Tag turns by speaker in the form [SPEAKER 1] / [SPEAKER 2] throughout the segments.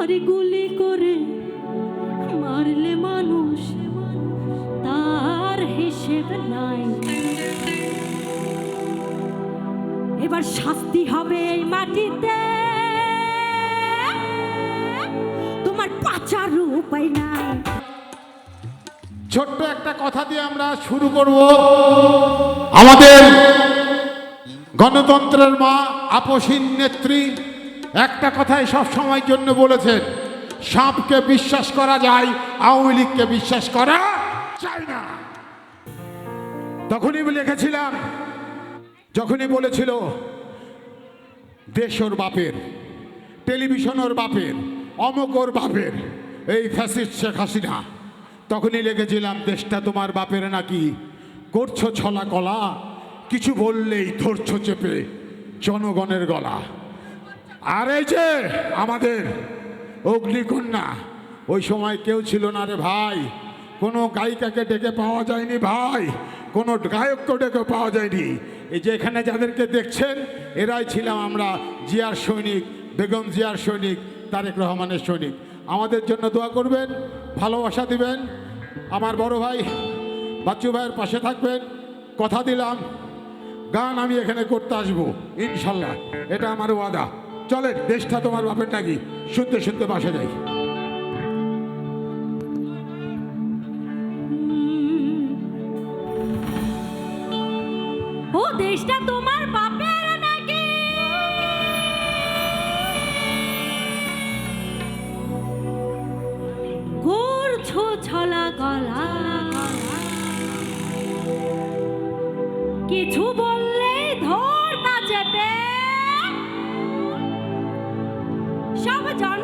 [SPEAKER 1] আরে গুলি করে মারলে মানুষ তার হিসেব নাই। এবার শাস্তি হবে এই মাটিতে। তোমার পাচার উপায় নাই।
[SPEAKER 2] ছোট্ট একটা কথা দিয়ে আমরা শুরু করব। আমাদের গণতন্ত্রের মা আপসীন নেত্রী একটা কথাই সব সময়ের জন্য বলেছেন, সাপকে বিশ্বাস করা যায়, আওয়ামী লীগকে বিশ্বাস করা যায় না। তখনই লিখেছিলাম, যখনই বলেছিল দেশ ওর বাপের টেলিভিশন ওর বাপের অমক ওর বাপের, এই ফ্যাসিস্ট শেখ হাসিনা, তখনই লেগেছিলাম দেশটা তোমার বাপের নাকি করছ ছলা কলা, কিছু বললেই ধরছো চেপে জনগণের গলা। আর এই যে আমাদের অগ্নিকন্যা, ওই সময় কেউ ছিল না রে ভাই। কোনো গায়িকাকে ডেকে পাওয়া যায়নি ভাই, কোনো গায়ককে ডেকে পাওয়া যায়নি। এই যে এখানে যাদেরকে দেখছেন, এরাই ছিলাম আমরা জিয়ার সৈনিক, বেগম জিয়ার সৈনিক, তারেক রহমানের সৈনিক। আমাদের জন্য দোয়া করবেন, ভালোবাসা দিবেন। আমার বড় ভাই বাচ্চু ভাইয়ের পাশে থাকবেন, কথা দিলাম, গান আমি এখানে করতে আসব, ইনশাল্লাহ। এটা আমার ওয়াদা। চলেন দেশটা তোমার বাপের নাকি? শুনতে শুনতে বাসে যাই।
[SPEAKER 1] ও, দেশটা তোমার বাপের নাকি? করছ ছলা গলা। কিছু বললেই সব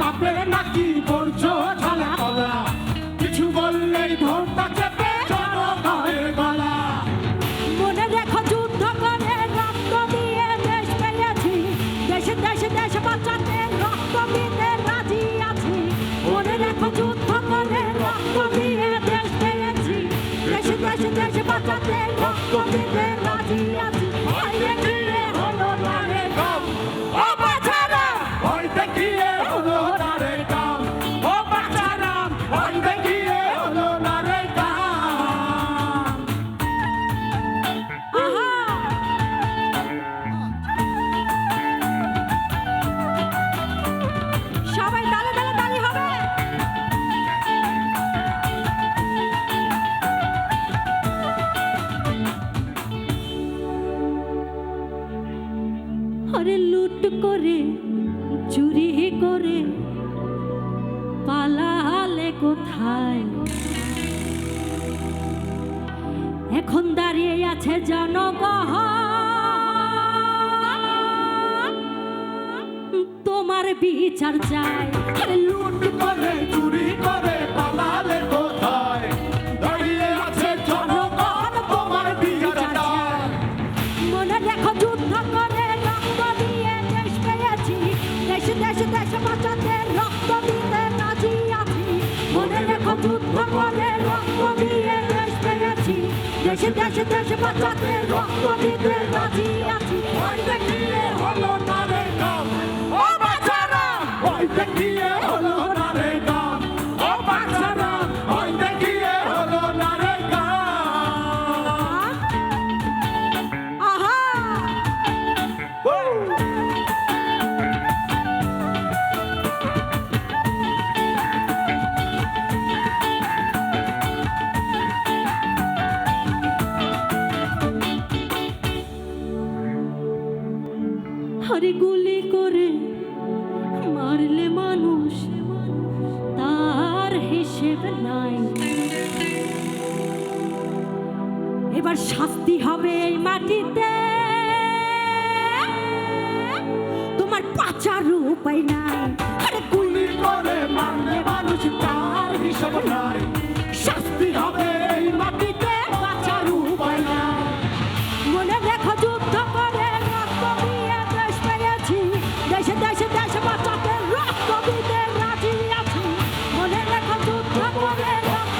[SPEAKER 1] বাপের নাকি করছ ছলা গলা? কিছু বললেই
[SPEAKER 2] ধরতা চেপে জনগণের গলা।
[SPEAKER 1] মনে রেখো যুদ্ধ করে রক্ত দিয়ে দেশ পেয়েছি। দেশে দেশে দেশে বাঁচাতে রক্ত দিতে রাজি আছি। মনে রেখো যুদ্ধ করে রক্ত দিয়ে দেশ পেয়েছি। দেশে দেশে দেশে বাঁচাতে রক্ত দিতে রাজি আছি। কোথায়? এখন দাঁড়িয়ে আছে জনগহ তোমার বিচার চাই। দেশ পেয়েছি দেশ দেশ দেশ বাঁচাতে রক্ত দিতে রাজি আছি
[SPEAKER 2] ওই দেখিয়ে হলো না রে কাম ও বাচ্চারা ওই দেখিয়ে
[SPEAKER 1] এবার শাস্তি হবে এই মাটিতে। তোমার পাচার উপায় নাই। আরে গুলি করে
[SPEAKER 3] মানুষ তার
[SPEAKER 1] হিসাব নাই।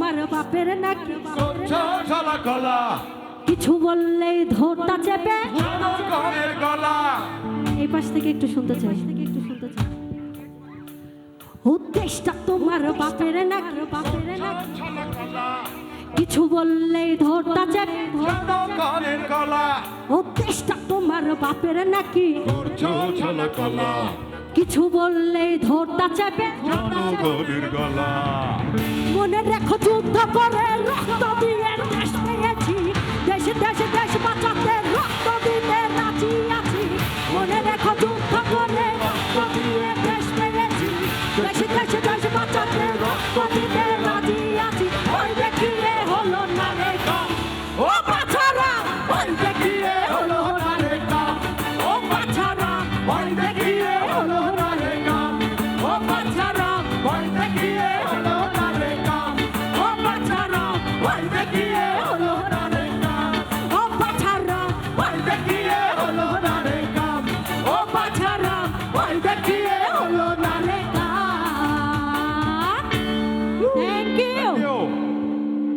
[SPEAKER 1] তোমার বাপের নাকি? কিছু বললেই ধরটা চেপে।
[SPEAKER 3] গলা।
[SPEAKER 1] এই পাশ থেকে একটু শুনতে চাই। একটু শুনতে চাই ও তোমার বাপের নাকি? বাপের নাকি কিছু বললেই ধরটা চেপে।
[SPEAKER 3] গলা।
[SPEAKER 1] ও তোমার বাপের নাকি? কিছু বললেই ধরটা চেপে।
[SPEAKER 3] গলা।
[SPEAKER 1] মনে রেখো যুদ্ধ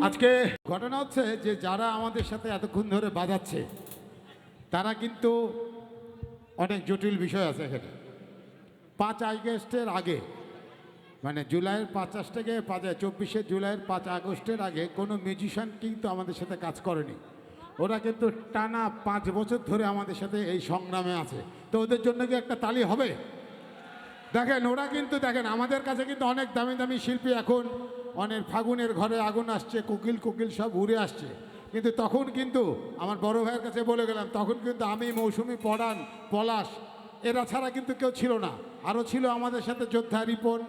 [SPEAKER 2] আজকে ঘটনা হচ্ছে যে যারা আমাদের সাথে এতক্ষণ ধরে বাজাচ্ছে, তারা কিন্তু অনেক জটিল বিষয় আছে এখানে। পাঁচ আগস্টের আগে মানে জুলাইয়ের পাঁচাশ থেকে পাঁচ চব্বিশে জুলাইয়ের পাঁচ আগস্টের আগে কোনো মিউজিশিয়ান কিন্তু আমাদের সাথে কাজ করেনি। ওরা কিন্তু টানা পাঁচ বছর ধরে আমাদের সাথে এই সংগ্রামে আছে। তো ওদের জন্য কি একটা তালি হবে? দেখেন, ওরা কিন্তু দেখেন, আমাদের কাছে কিন্তু অনেক দামি দামি শিল্পী এখন অনেক ফাগুনের ঘরে আগুন আসছে কোকিল কোকিল সব উড়ে আসছে। কিন্তু তখন কিন্তু আমার বড় ভাইয়ের কাছে বলে গেলাম তখন কিন্তু আমি মৌসুমি পড়ান পলাশ এরা ছাড়া কিন্তু কেউ ছিল না। আরও ছিল আমাদের সাথে যোদ্ধা রিপন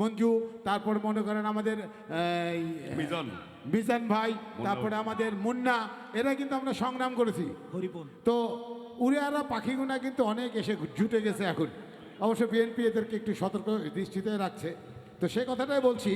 [SPEAKER 2] মঞ্জু তারপর মনে করেন আমাদের
[SPEAKER 3] মিজান।
[SPEAKER 2] মিজান ভাই তারপরে আমাদের মুন্না এরা কিন্তু আমরা সংগ্রাম করেছি। তো উড়ে উড়িয়ারা পাখিগুনা কিন্তু অনেক এসে জুটে গেছে এখন। অবশ্য বিএনপি এদেরকে একটু সতর্ক দৃষ্টিতে রাখছে। তো সে কথাটাই বলছি।